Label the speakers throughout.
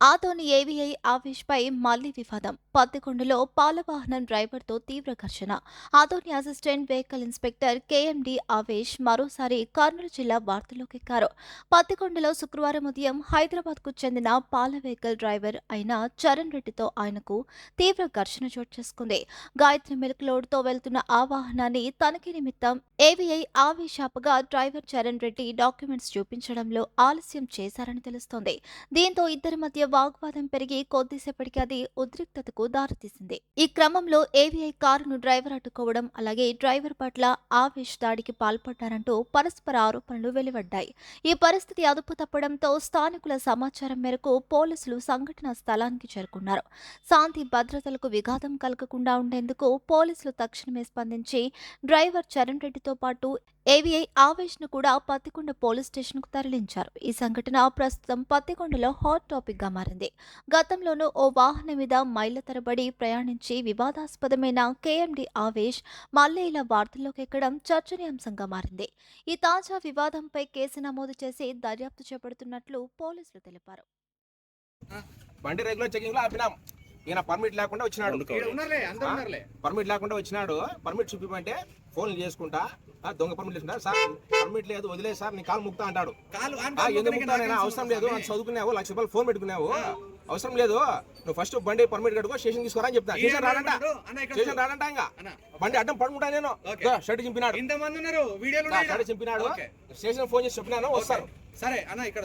Speaker 1: ఆతోని ఏవీఐ ఆవేష్ పై మళ్ళీ వివాదం. పత్తికొండలో పాలవాహనం డ్రైవర్తో తీవ్ర ఘర్షణ. ఆతోని assistant vehicle inspector KMD Avesh మరోసారి కర్నూలు జిల్లా వార్తలోకెక్కారు. పత్తికొండలో శుక్రవారం ఉదయం హైదరాబాద్కు చెందిన పాల వెహికల్ డ్రైవర్ అయిన చరణ్ రెడ్డితో ఆయనకు తీవ్ర ఘర్షణ చోటు చేసుకుంది. గాయత్రి మిల్క్ లోడ్తో వెళ్తున్న ఆ వాహనాన్ని తనిఖీ నిమిత్తం ఏవీఐ ఆవేష్ ఆపగా డ్రైవర్ చరణ్ రెడ్డి డాక్యుమెంట్స్ చూపించడంలో ఆలస్యం చేశారని తెలుస్తోంది. దీంతో ఇద్దరి మధ్య వాగ్వాదం పెరిగి కొద్దిసేపటికి అది ఉద్రిక్తతకు దారితీసింది. ఈ క్రమంలో ఏవీఐ కారును డ్రైవర్ అడ్డుకోవడం అలాగే డ్రైవర్ పట్ల ఆవేష్ దాడికి పాల్పడ్డారంటూ పరస్పర ఆరోపణలు వెలువడ్డాయి. ఈ పరిస్థితి అదుపు తప్పడంతో స్థానికుల సమాచారం మేరకు పోలీసులు సంఘటనా స్థలానికి చేరుకున్నారు. శాంతి భద్రతలకు విఘాతం కలగకుండా ఉండేందుకు పోలీసులు తక్షణమే స్పందించి డ్రైవర్ చరణ్ రెడ్డితో పాటు ఏవీఐ ఆవేష్ను కూడా పత్తికొండ పోలీస్ స్టేషన్కు తరలించారు. ఈ సంఘటన ప్రస్తుతం పత్తికొండలో హాట్ టాపిక్గా మారింది. గతంలోనూ ఓ వాహనం మీద మైళ్ళ తరబడి ప్రయాణించి వివాదాస్పదమైన కేఎండి ఆవేష్ మళ్ళీ ఇలా వార్తల్లోకి ఎక్కడం చర్చనీయాంశంగా మారింది. ఈ తాజా వివాదంపై కేసు నమోదు చేసి దర్యాప్తు చేపడుతున్నట్లు పోలీసులు తెలిపారు.
Speaker 2: బండి రెగ్యులర్ చెకింగ్లో ఆపినాం. ఈయన పర్మిట్ లేకుండా వచ్చినాడు.
Speaker 3: ఉన్నారులే అందరూ ఉన్నారులే.
Speaker 2: పర్మిట్ లేకుండా వచ్చినాడు. పర్మిట్ చూపిమంటే ఫోన్లు చేసుకుంటా. దొంగ పర్మిట్ చేసుకుంటా సార్ పర్మిట్ లేదు వదిలేదు సార్ నీ కాలు ముక్తా అంటాడు. ఎందుకు అవసరం లేదు నాకు చదువుకున్నావు లక్ష రూపాయలు ఫోన్ పెట్టుకున్నావు. అవసరం లేదు నువ్వు ఫస్ట్ బండి పర్మిట్ కట్టుకో స్టేషన్ తీసుకోరా అని చెప్తా. స్టేషన్ రాడంట
Speaker 3: అన్నాడు, అన్న ఇక్కడ
Speaker 2: స్టేషన్. రాడంట ఇంకా.
Speaker 3: అన్న,
Speaker 2: బండి అడ్డం పడుకుంటా నేను.
Speaker 3: ఓకే.
Speaker 2: షర్ట్ చింపినాడు.
Speaker 3: ఇంతమంది ఉన్నారు వీడియోలు ఉన్నాయి
Speaker 2: షర్ట్. చింపినాడు. స్టేషన్ ఫోన్ చేసి చెప్పినాను వస్తారు.
Speaker 3: సరే అన్న ఇక్కడ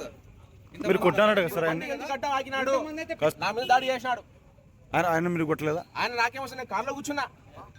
Speaker 4: మీరు కొట్టానట కదా సార్ ఆయన
Speaker 2: నా మీద దాడి చేసినాడు.
Speaker 4: ఆయన ఆయన మీరు కొట్టలేదా?
Speaker 2: ఆయన నాకేం వస్తుంది నేను కార్లో కూర్చున్నా.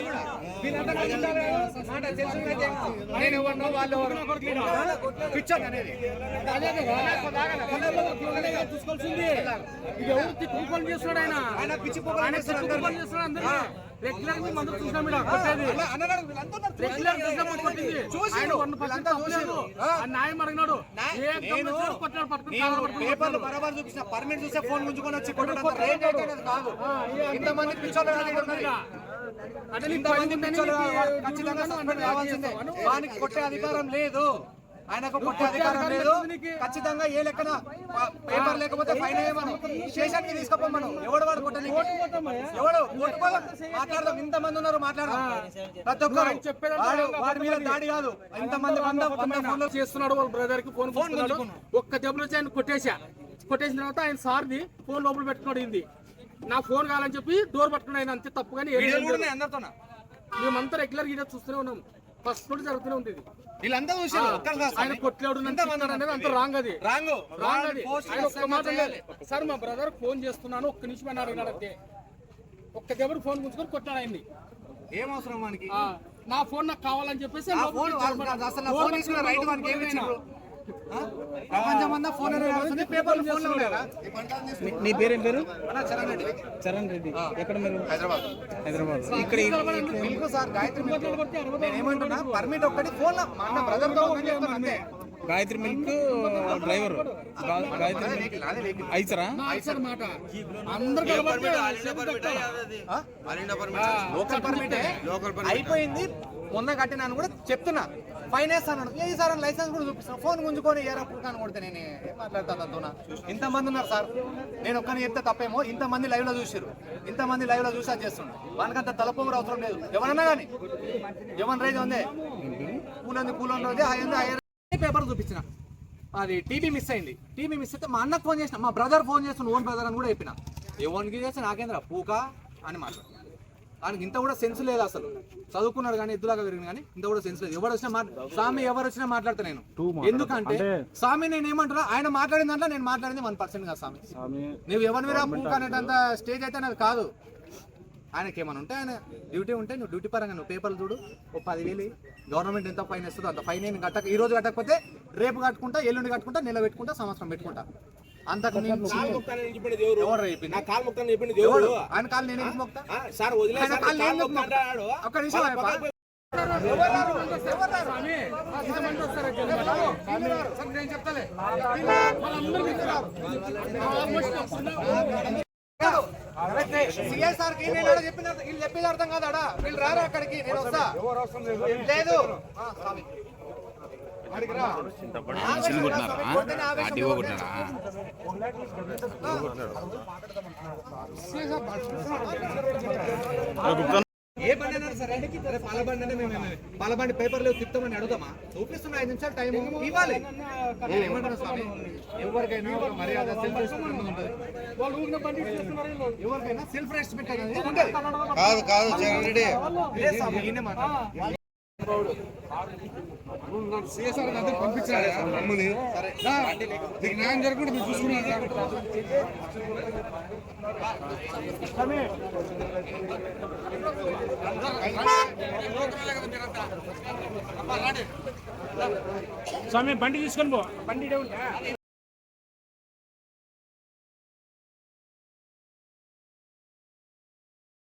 Speaker 3: కూడా. వీళ్ళంతా ఉంటారు. మాట తెలిసిందైతే నేను ఎవరినో వాళ్ళు ఎవరు పిచ్చర్ అనేది. అదే కదా.
Speaker 5: చూసుకోవాల్సింది. ఇది ఎవరు తిట్టుకుని చేస్తున్నాడు ఆయన?
Speaker 3: ఆయన పిచ్చి పొగలు
Speaker 5: ఆయన
Speaker 3: అందరినీ.
Speaker 5: చేస్తున్నాడు అందరినీ. రెగ్యులర్గా చూసినాం కొట్టేది. చూసినాం కొట్టింది. ఆయన వన్ పర్సెంట్ తప్పలేదు న్యాయం అడిగినాడు. కొట్టాడు పట్టుకుని
Speaker 3: పేపర్లు. బరాబర్ పర్మిట్ చూసే ఫోన్ గుంజుకొని వచ్చి కొట్టడం కాదు. ఇంతమంది పిచ్చోళ్ళు.
Speaker 5: అంటే
Speaker 3: ఇంతమంది పిచ్చోళ్ళు. ఖచ్చితంగా సస్పెండ్ కావాల్సిందే. వానికి కొట్టే అధికారం లేదు. ఆయనకు కొట్టే అధికారం లేదు. ఖచ్చితంగా ఏ లెక్కన పేపర్ లేకపోతే ఫైన్ వేయమను స్టేషన్కి తీసుకోపోమను. ఎవడు వాడు కొట్టని? ఎవడు? మాట్లాడదాం. ఇంతమంది ఉన్నారు మాట్లాడదాం. ప్రతి ఒక్కరు. వాడు వాడి మీద దాడి కాదు. ఇంతమంది వంద వంద ఫోన్లు
Speaker 5: చేస్తున్నాడు వాళ్ళ బ్రదర్కి ఫోన్
Speaker 3: ఫోన్.
Speaker 5: ఒక్క దెబ్బ నుంచి ఆయన కొట్టేశా. కొట్టేసిన తర్వాత ఆయన సార్ది ఫోన్ లోపల పెట్టుకున్నాడు ఇంది నా ఫోన్ కావాలని చెప్పి డోర్ పట్టుకున్నాడు ఆయన అంతే తప్పు కానీ మేమంతా రెగ్యులర్ వీడియో చూస్తూనే ఉన్నాం. ఫస్ట్ నుండి జరుగుతూనే
Speaker 3: వీళ్ళందరూ చూసారు ఒక్కరు కాదు.
Speaker 5: ఆయన కొట్లాడు అనేది అంత రాంగ్ అది.
Speaker 3: రాంగు.
Speaker 5: రాంగ్ అది. ఆయన ఒక్క మాట. సార్ మా బ్రదర్ ఫోన్ చేస్తున్నాను. ఒక్క నిమిషం అని అడిగినాడు అంతే ఒక్క దెబ్బకి ఫోన్ గుంచుకొని కొట్టాడు ఆయన్ని.
Speaker 3: ఏం అవసరం వానికి
Speaker 5: నా ఫోన్ నాకు కావాలని చెప్పేసి
Speaker 3: ఫోన్ నా పేపర్లు
Speaker 6: పేరేం పేరు?
Speaker 3: చరణ్ రెడ్డి.
Speaker 6: చరణ్ రెడ్డి. ఎక్కడ మీరు?
Speaker 3: హైదరాబాద్.
Speaker 6: హైదరాబాద్. ఇక్కడ
Speaker 3: సార్ గాయత్రి ఏమంటున్నా పర్మిట్ ఒక్కటి ఫోన్లో మా అన్న బ్రదర్తో ఉందని చెప్తున్నా అంతే.
Speaker 6: Gayatri milk driver. గాయత్రి. అయితరా
Speaker 3: అయిపోయింది. మొన్న కట్టినాను కూడా చెప్తున్నా. ఫైన్ వేస్తాను ఏ సార్ లైసెన్స్ కూడా చూపిస్తాను ఫోన్ గుంజుకొని ఏ రప్పుడు కానీ కొడితే నేను ఏం మాట్లాడతాను అంటున్నా ఇంతమంది ఉన్నారు సార్. నేను ఒక్కని చెప్తే తప్పేమో ఇంతమంది లైవ్లో చూసారు ఇంతమంది లైవ్లో చూసి అది చేస్తుండే వానికంత తలపొంగుడు అవసరం లేదు. ఎవరన్నా కానీ ఎవరి రైజ్ ఉందే. కూలంది కూలంది ఉంది హై ఉంది హై పేపర్ చూపించిన. అది టీవీ మిస్ అయింది. టీవీ మిస్ అయితే మా అన్నకు ఫోన్ చేసిన మా బ్రదర్ ఫోన్ చేస్తున్న ఓన్ బ్రదర్ అని కూడా చెప్పిన. ఎవరికి చేస్తే నాకేంద్ర పూక అని మాట్లాడు. ఆయనకి ఇంత కూడా సెన్స్ లేదు అసలు. చదువుకున్నాడు కానీ ఎద్దులాగా పెరిగింది కానీ ఇంత కూడా సెన్స్ లేదు. ఎవరు వచ్చినా స్వామి ఎవరు వచ్చినా మాట్లాడతా నేను. ఎందుకంటే స్వామి నేను ఏమంటున్నా ఆయన మాట్లాడిన దాంట్లో నేను మాట్లాడింది వన్ పర్సెంట్ కదా స్వామి నువ్వు ఎవరి మీద పూక అనేటంత స్టేజ్ అయితే నాకు కాదు. ఆయనకి ఏమైనా ఉంటే ఆయన డ్యూటీ ఉంటే నువ్వు డ్యూటీ పరంగా నువ్వు పేపర్లు చూడు. ఓ పదివేలు గవర్నమెంట్ ఎంత ఫైన్ ఇస్తుందో అంత ఫైన్ నేను కట్టక ఈ రోజు కట్టకపోతే రేపు కట్టుకుంటా ఎల్లుండి కట్టుకుంటా నెల పెట్టుకుంటా సంవత్సరం పెట్టుకుంటా. అంతకు ఆయన కాలు నేను మోక్తా? ఒక్క నిమిషం
Speaker 5: నేను చెప్తాలే.
Speaker 3: సిఎస్ఆర్కి నేను చెప్పిన వీళ్ళు చెప్పేది అర్థం కాదాడా? వీళ్ళు రారా అక్కడికి? నేను వస్తా. లేదు. ఏ బండి అయినా సరే. అరే పాల బండి అంటే మేము పాల బండి పేపర్లు తిప్పుతామని అడుగుదామా? చూపిస్తున్నా ఐదు నిమిషాలు టైం ఇవ్వాలి. ఏమంటున్నా స్వామి? ఎవరికైనా మర్యాద ఎవరికైనా సెల్ఫ్ రెస్పెక్ట్ అనేది
Speaker 6: కాదు కాదు జగన్ రెడ్డి.
Speaker 3: లేదు స్వామి, ఈయనే మాట్లాడు.
Speaker 6: సిఎస్ఆర్ అందరూ పంపించారు మమ్మల్ని రా, నీకు న్యాయం జరగకుండా మీరు చూసుకున్నారు?
Speaker 5: స్వామి బండి తీసుకొని పో. బండి?